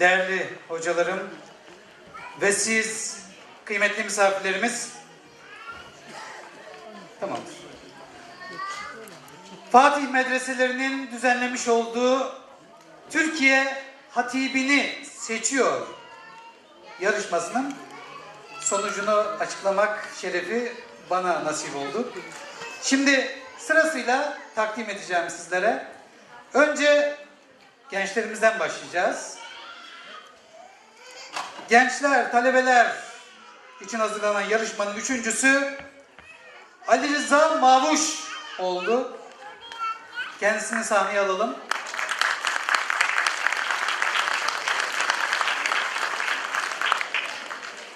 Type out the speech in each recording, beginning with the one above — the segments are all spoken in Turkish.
değerli hocalarım ve siz kıymetli misafirlerimiz tamamdır. Fatih medreselerinin düzenlemiş olduğu Türkiye Hatibini seçiyor yarışmasının sonucunu açıklamak şerefi bana nasip oldu. Şimdi sırasıyla takdim edeceğim sizlere. Önce gençlerimizden başlayacağız. Gençler, talebeler için hazırlanan yarışmanın üçüncüsü Ali Rıza Mavuş oldu. Kendisini sahneye alalım.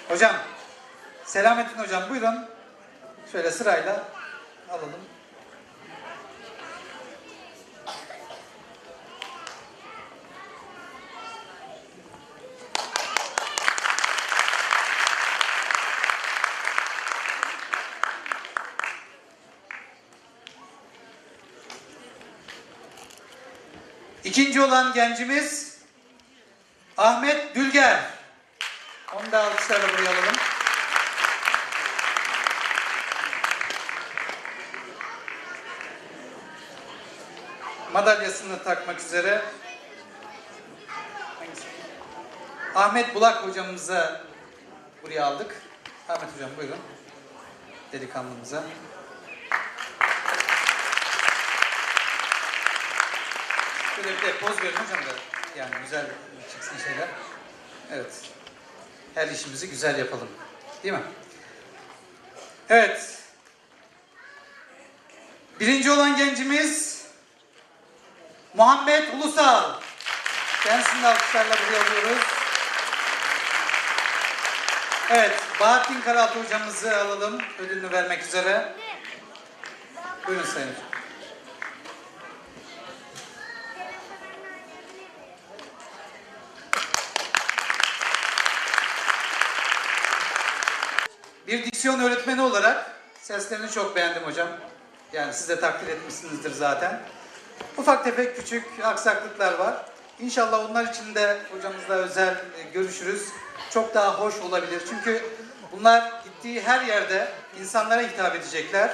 Hocam, Selamettin hocam buyurun. Şöyle sırayla alalım. İkinci olan gencimiz Ahmet Dülger. Onu da alkışlarla buraya alalım. Madalyasını takmak üzere? Ahmet Bulak hocamıza buraya aldık. Ahmet hocam buyurun. Delikanlımıza. Şöyle bir de poz verin hocam da yani güzel çıksın şeyler. Evet. Her işimizi güzel yapalım. Değil mi? Evet. Birinci olan gencimiz Muhammed Ulusal. Kendisini de alkışlarla buraya alıyoruz. Evet, Bahattin Karaltı hocamızı alalım ödülünü vermek üzere. Buyurun Sayın Hocam. Bir diksiyon öğretmeni olarak seslerini çok beğendim hocam. Yani siz de takdir etmişsinizdir zaten. Ufak tefek küçük aksaklıklar var. İnşallah onlar için de hocamızla özel e, görüşürüz. Çok daha hoş olabilir. Çünkü bunlar gittiği her yerde insanlara hitap edecekler.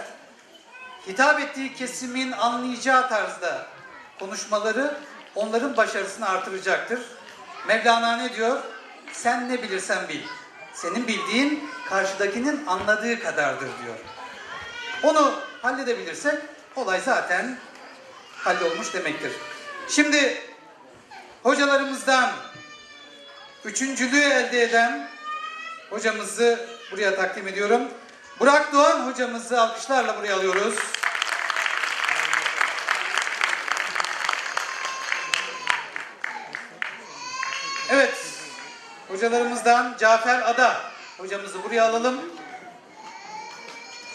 Hitap ettiği kesimin anlayacağı tarzda konuşmaları onların başarısını artıracaktır. Mevlana ne diyor? Sen ne bilirsen bil. Senin bildiğin karşıdakinin anladığı kadardır diyor. Onu halledebilirsek olay zaten hallolmuş demektir. Şimdi hocalarımızdan üçüncülüğü elde eden hocamızı buraya takdim ediyorum. Burak Doğan hocamızı alkışlarla buraya alıyoruz. Hocalarımızdan Cafer Ada hocamızı buraya alalım.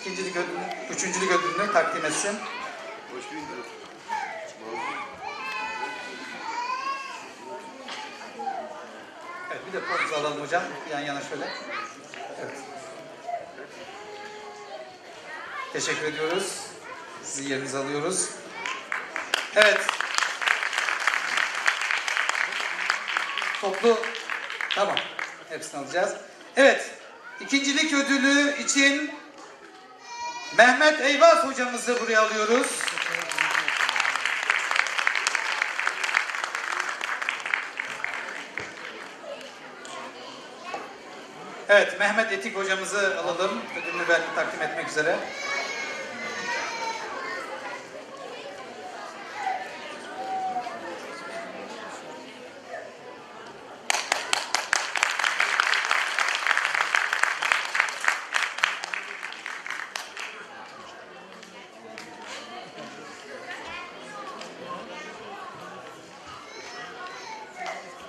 İkincilik ödülünü, üçüncülük ödülünü takdim etsin. Evet, bir de poz alalım hocam. Yan yana şöyle. Evet. Teşekkür ediyoruz. Sizi yerinize alıyoruz. Evet. Toplu tamam. Hepsini alacağız. Evet. İkincilik ödülü için Mehmet Eyvaz hocamızı buraya alıyoruz. Evet, Mehmet Etik hocamızı alalım. Ödülünü ben takdim etmek üzere.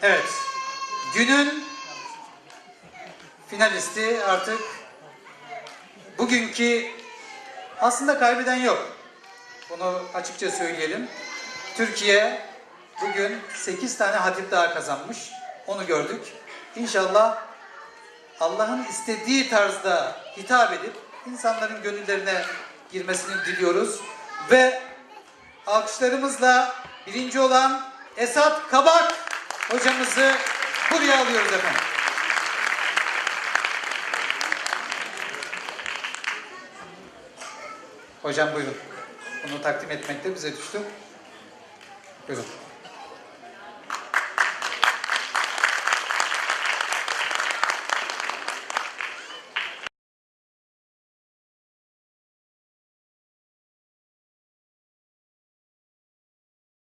Evet, günün finalisti artık bugünkü aslında kaybeden yok. Bunu açıkça söyleyelim. Türkiye bugün 8 tane hatip daha kazanmış. Onu gördük. İnşallah Allah'ın istediği tarzda hitap edip insanların gönüllerine girmesini diliyoruz. Ve alkışlarımızla birinci olan Esat Kabak hocamızı Buraya alıyoruz efendim. Hocam buyurun. Bunu takdim etmek de bize düştü. Buyurun.